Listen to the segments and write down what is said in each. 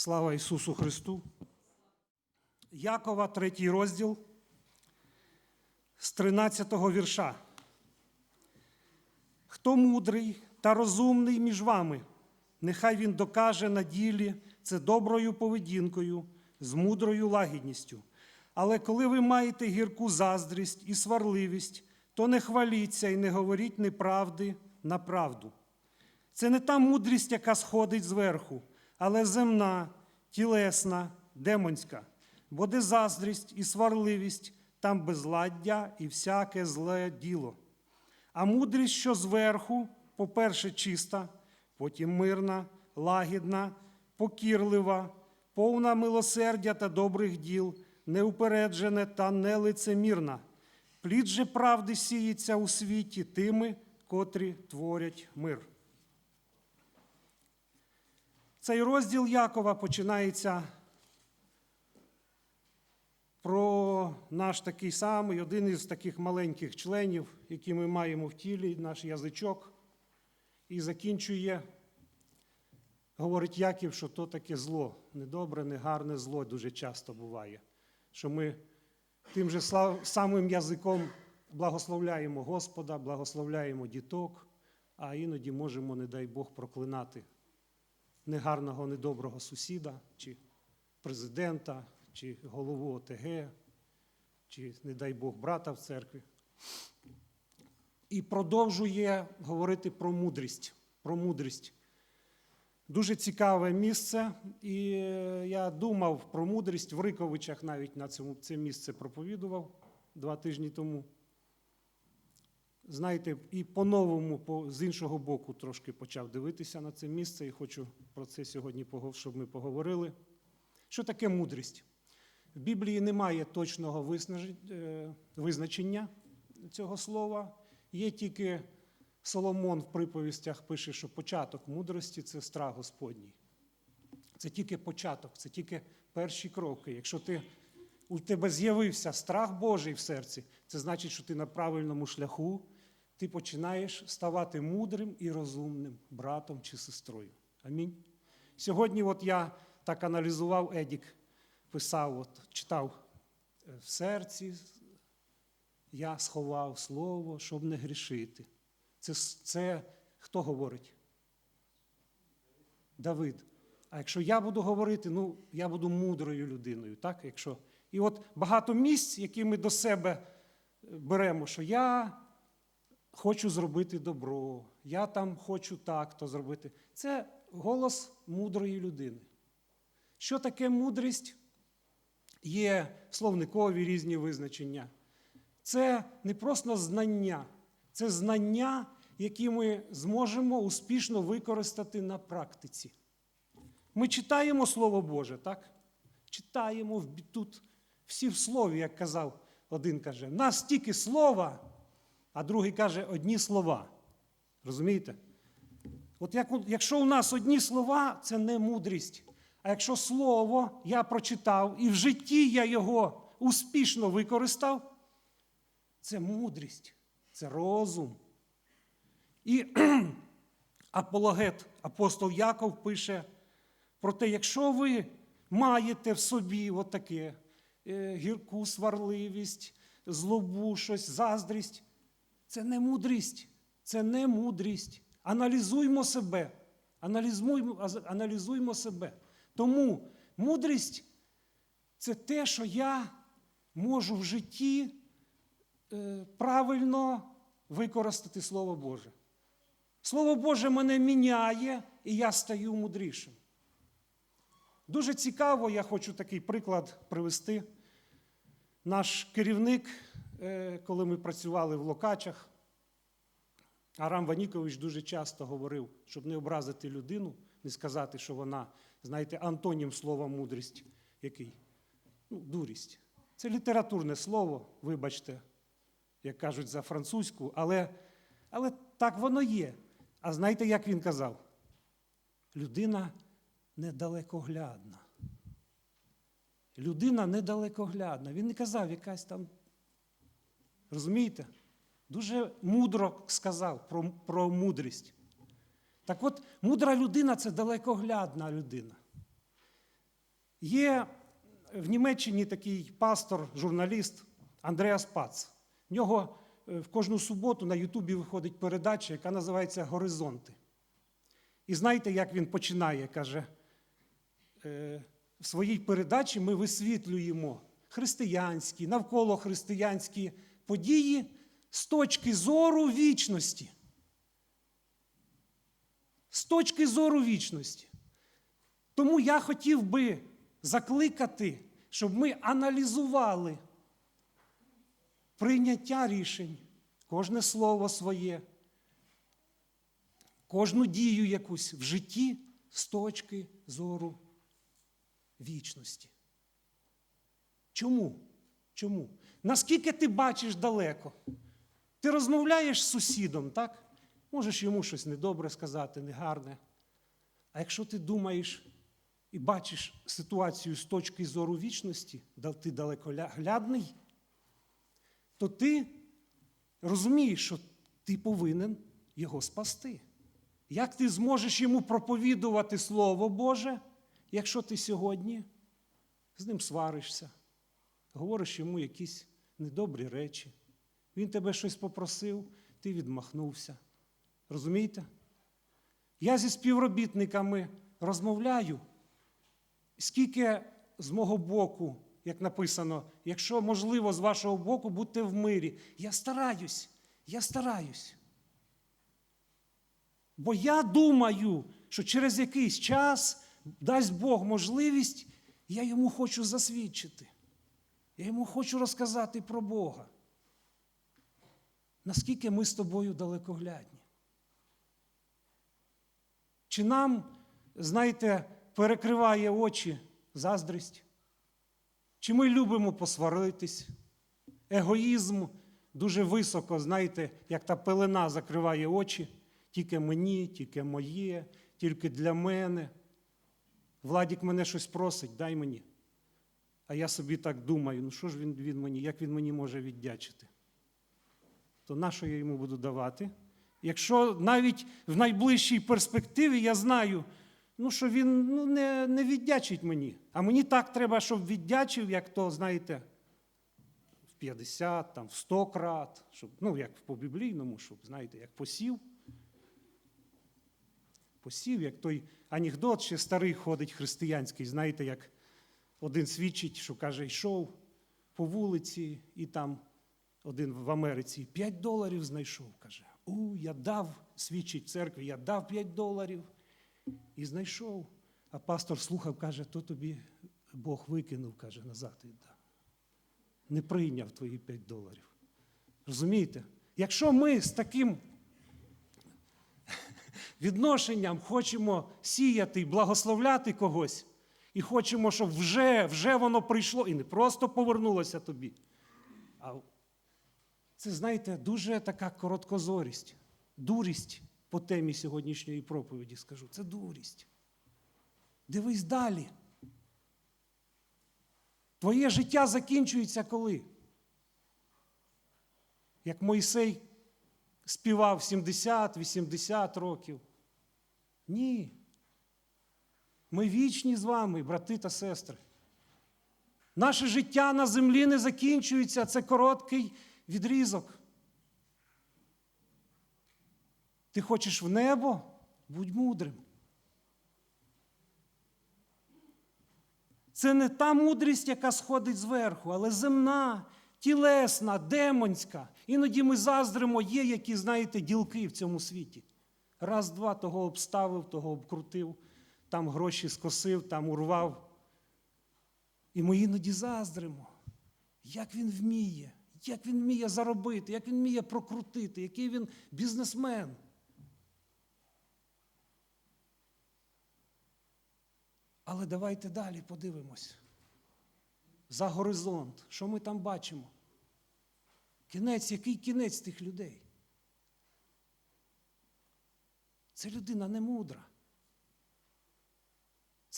Слава Ісусу Христу. Якова, третій розділ з 13 вірша. Хто мудрий та розумний між вами, нехай він докаже на ділі це доброю поведінкою, з мудрою лагідністю. Але коли ви маєте гірку заздрість і сварливість, то не хваліться і не говоріть неправди на правду. Це не та мудрість, яка сходить зверху, але земна, тілесна, демонська. Бо де заздрість і сварливість, там безладдя і всяке зле діло. А мудрість, що зверху, по-перше, чиста, потім мирна, лагідна, покірлива, повна милосердя та добрих діл, неупереджене та нелицемірна. Плід же правди сіється у світі тими, котрі творять мир. Цей розділ Якова починається про наш такий самий, один із таких маленьких членів, які ми маємо в тілі, наш язичок, і закінчує, говорить Яків, що то таке зло, недобре, негарне зло дуже часто буває. Що ми тим же самим язиком благословляємо Господа, благословляємо діток, а іноді можемо, не дай Бог, проклинати негарного, недоброго сусіда, чи президента, чи голову ОТГ, чи, не дай Бог, брата в церкві. І продовжує говорити про мудрість. Про мудрість. Дуже цікаве місце, і е, я думав про мудрість в Риковичах навіть на цьому це місце проповідував два тижні тому. Знаєте, і по-новому, по, з іншого боку, трошки почав дивитися на це місце, і хочу про це сьогодні, щоб ми поговорили. Що таке мудрість? В Біблії немає точного е, визначення цього слова. Є тільки Соломон в приповістях пише, що початок мудрості це страх Господній. Це тільки початок, це тільки перші кроки. Якщо ти, у тебе з'явився страх Божий в серці, це значить, що ти на правильному шляху, ти починаєш ставати мудрим і розумним братом чи сестрою. Амінь. Сьогодні, от я так аналізував, Едік писав, от, читав е, в серці, я сховав слово, щоб не грішити. Це, це хто говорить? Давид. А якщо я буду говорити, ну я буду мудрою людиною, так? Якщо... І от багато місць, які ми до себе беремо, що я хочу зробити добро, я там хочу так то зробити. Це голос мудрої людини. Що таке мудрість? Є словникові різні визначення. Це не просто знання, це знання, які ми зможемо успішно використати на практиці. Ми читаємо Слово Боже, так? Читаємо тут всі в слові, як казав один каже, нас тільки слова, а другий каже одні слова. Розумієте? От як, якщо у нас одні слова, це не мудрість. А якщо слово я прочитав і в житті я його успішно використав, це мудрість, це розум. І апологет, апостол Яков пише про те, якщо ви маєте в собі отаке е, гірку сварливість, злобу, щось, заздрість, це не мудрість, це не мудрість. Аналізуймо себе. Аналізуймо, аналізуймо себе. Тому мудрість це те, що я можу в житті е, правильно використати Слово Боже. Слово Боже мене міняє, і я стаю мудрішим. Дуже цікаво, я хочу такий приклад привести. Наш керівник, коли ми працювали в Локачах, Арам Ванікович дуже часто говорив, щоб не образити людину, не сказати, що вона, знаєте, антонім слова мудрість який? Ну, дурість. Це літературне слово, вибачте, як кажуть за французьку, але, але так воно є. А знаєте, як він казав? Людина недалекоглядна. Людина недалекоглядна. Він не казав якась там. Розумієте? Дуже мудро сказав про, про мудрість. Так от, мудра людина це далекоглядна людина. Є в Німеччині такий пастор, журналіст Андреас Пац. В нього е, в кожну суботу на Ютубі виходить передача, яка називається Горизонти. І знаєте, як він починає? Каже, е, в своїй передачі ми висвітлюємо християнські, навколо християнські події з точки зору вічності. З точки зору вічності. Тому я хотів би закликати, щоб ми аналізували прийняття рішень, кожне слово своє, кожну дію якусь в житті з точки зору вічності. Чому? Чому? Наскільки ти бачиш далеко? Ти розмовляєш з сусідом, так? Можеш йому щось недобре сказати, негарне. А якщо ти думаєш і бачиш ситуацію з точки зору вічності, ти далекоглядний, то ти розумієш, що ти повинен його спасти. Як ти зможеш йому проповідувати Слово Боже, якщо ти сьогодні з ним сваришся, говориш йому якісь недобрі речі, він тебе щось попросив, ти відмахнувся. Розумієте? Я зі співробітниками розмовляю, скільки з мого боку, як написано, якщо можливо з вашого боку, будьте в мирі. Я стараюсь, я стараюсь. Бо я думаю, що через якийсь час дасть Бог можливість, я йому хочу засвідчити. Я йому хочу розказати про Бога. Наскільки ми з тобою далекоглядні? Чи нам, знаєте, перекриває очі заздрість? Чи ми любимо посваритись? Егоїзм дуже високо, знаєте, як та пелена закриває очі, тільки мені, тільки моє, тільки для мене. Владік мене щось просить, дай мені. А я собі так думаю, ну що ж він, він мені, як він мені може віддячити? То на що я йому буду давати? Якщо навіть в найближчій перспективі я знаю, ну, що він ну, не, не віддячить мені. А мені так треба, щоб віддячив, як то, знаєте, в 50, там, в 100 крат, щоб, ну, як по біблійному, щоб, знаєте, як посів. Посів, як той анекдот ще старий ходить християнський, знаєте, як один свідчить, що каже, йшов по вулиці, і там один в Америці 5 доларів знайшов. Каже, у, я дав, свідчить церкві, я дав 5 доларів і знайшов. А пастор слухав, каже, то тобі Бог викинув, каже, назад віддав. Не прийняв твої 5 доларів. Розумієте? Якщо ми з таким відношенням хочемо сіяти і благословляти когось, і хочемо, щоб вже, вже воно прийшло і не просто повернулося тобі. А це, знаєте, дуже така короткозорість, дурість по темі сьогоднішньої проповіді скажу. Це дурість. Дивись далі. Твоє життя закінчується коли? Як Мойсей співав 70-80 років. Ні. Ми вічні з вами, брати та сестри. Наше життя на землі не закінчується, це короткий відрізок. Ти хочеш в небо? Будь мудрим. Це не та мудрість, яка сходить зверху, але земна, тілесна, демонська. Іноді ми заздримо, є які, знаєте, ділки в цьому світі. Раз, два того обставив, того обкрутив, там гроші скосив, там урвав. І ми іноді заздримо, як він вміє, як він вміє заробити, як він вміє прокрутити, який він бізнесмен. Але давайте далі подивимось. За горизонт, що ми там бачимо? Кінець, який кінець тих людей? Це людина не мудра.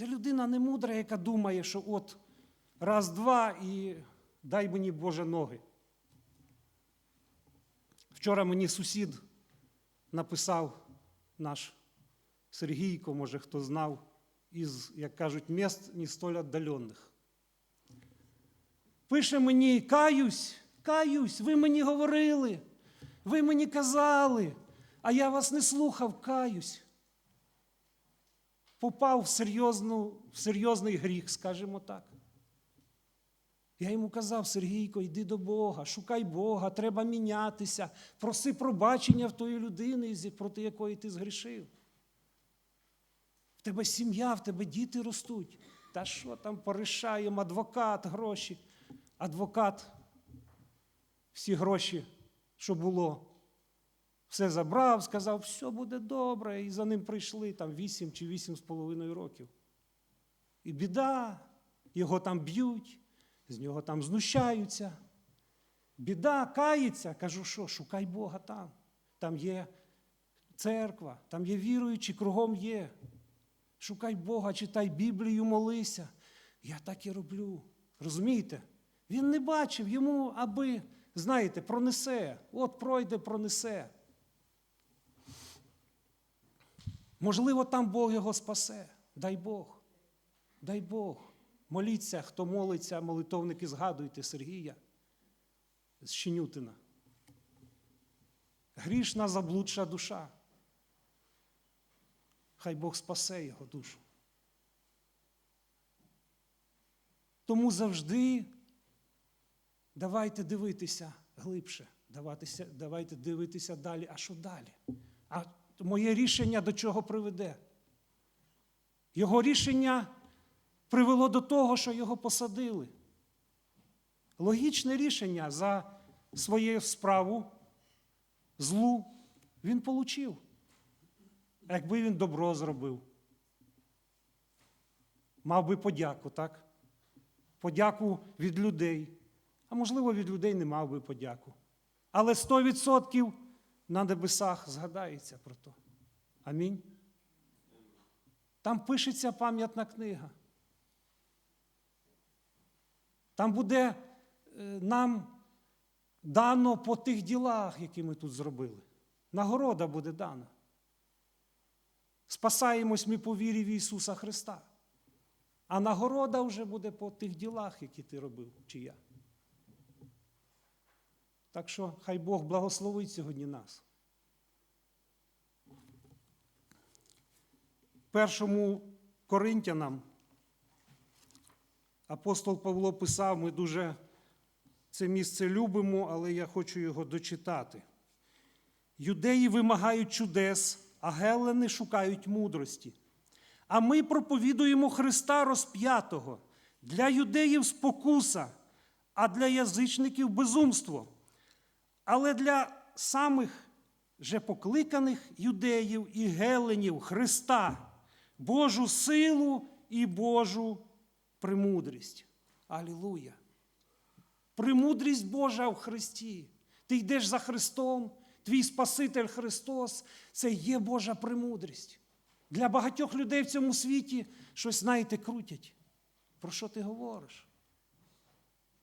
Це людина не мудра, яка думає, що от раз, два і дай мені Боже ноги. Вчора мені сусід написав наш Сергійко, може хто знав, із, як кажуть, міст не столь віддалених. Пише мені, каюсь, каюсь, ви мені говорили, ви мені казали, а я вас не слухав, каюсь. Попав в, серйозну, в серйозний гріх, скажімо так. Я йому казав, Сергійко, йди до Бога, шукай Бога, треба мінятися, проси пробачення в тої людини, проти якої ти згрішив. В тебе сім'я, в тебе діти ростуть. Та що там порішаємо, адвокат, гроші. Адвокат всі гроші, що було, все забрав, сказав, все буде добре, і за ним прийшли там 8 чи 8 з половиною років. І біда, його там б'ють, з нього там знущаються. Біда, кається. Кажу, що, шукай Бога там. Там є церква, там є віруючі, кругом є. Шукай Бога, читай Біблію, молися. Я так і роблю. Розумієте? Він не бачив, йому аби, знаєте, пронесе. От пройде, пронесе. Можливо, там Бог його спасе. Дай Бог. Дай Бог. Моліться, хто молиться, молитовники, згадуйте Сергія з Щенютина. Грішна заблудша душа. Хай Бог спасе його душу. Тому завжди давайте дивитися глибше, давайте дивитися далі. А що далі? А моє рішення до чого приведе? Його рішення привело до того, що його посадили. Логічне рішення за свою справу, злу, він получив. Якби він добро зробив, мав би подяку, так? Подяку від людей. А можливо, від людей не мав би подяку. Але 100% на небесах згадається про то. Амінь. Там пишеться пам'ятна книга. Там буде е, нам дано по тих ділах, які ми тут зробили. Нагорода буде дана. Спасаємось ми по вірі в Ісуса Христа. А нагорода вже буде по тих ділах, які ти робив, чи я. Так що хай Бог благословить сьогодні нас. Першому Коринтянам апостол Павло писав, ми дуже це місце любимо, але я хочу його дочитати. Юдеї вимагають чудес, а гелени шукають мудрості. А ми проповідуємо Христа розп'ятого для юдеїв спокуса, а для язичників безумство. Але для самих же покликаних юдеїв і геленів Христа, Божу силу і Божу премудрість. Алілуя! Премудрість Божа в Христі. Ти йдеш за Христом, твій Спаситель Христос це є Божа премудрість. Для багатьох людей в цьому світі щось, знаєте, крутять. Про що ти говориш?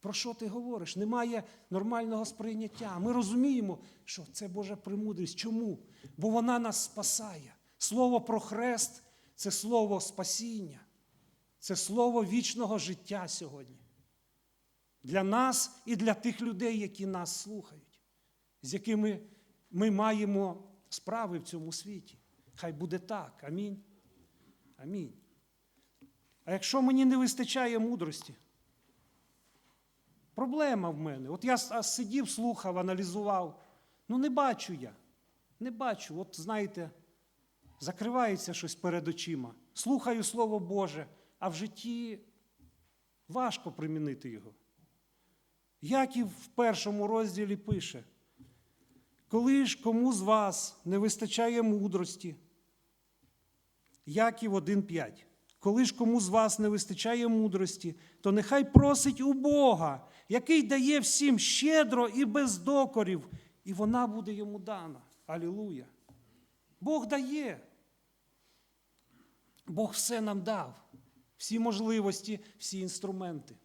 Про що ти говориш? Немає нормального сприйняття. Ми розуміємо, що це Божа премудрість. Чому? Бо вона нас спасає. Слово про хрест це слово спасіння, це слово вічного життя сьогодні. Для нас і для тих людей, які нас слухають, з якими ми маємо справи в цьому світі. Хай буде так. Амінь. Амінь. А якщо мені не вистачає мудрості, проблема в мене. От я сидів, слухав, аналізував. Ну, не бачу я. Не бачу. От знаєте, закривається щось перед очима. Слухаю Слово Боже, а в житті важко примінити його. Яків в першому розділі пише: коли ж кому з вас не вистачає мудрості, Яків 1,5. Коли ж кому з вас не вистачає мудрості, то нехай просить у Бога, який дає всім щедро і без докорів, і вона буде йому дана. Алілуя. Бог дає. Бог все нам дав. Всі можливості, всі інструменти.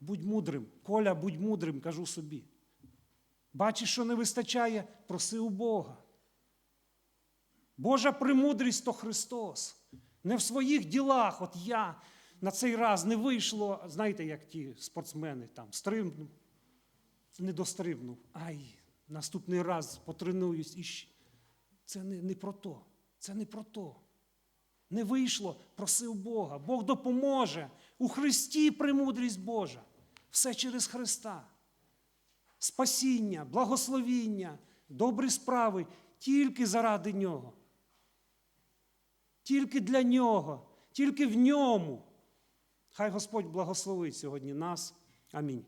Будь мудрим. Коля, будь мудрим, кажу собі. Бачиш, що не вистачає, проси у Бога. Божа премудрість то Христос. Не в своїх ділах. От я на цей раз не вийшло, знаєте, як ті спортсмени там стрибнув, не дострибнув. Ай, наступний раз потренуюсь і. Це не, не про то. Це не про то. Не вийшло, просив Бога. Бог допоможе. У Христі премудрість Божа. Все через Христа. Спасіння, благословіння, добрі справи тільки заради Нього. Тільки для Нього, тільки в ньому. Хай Господь благословить сьогодні нас. Амінь.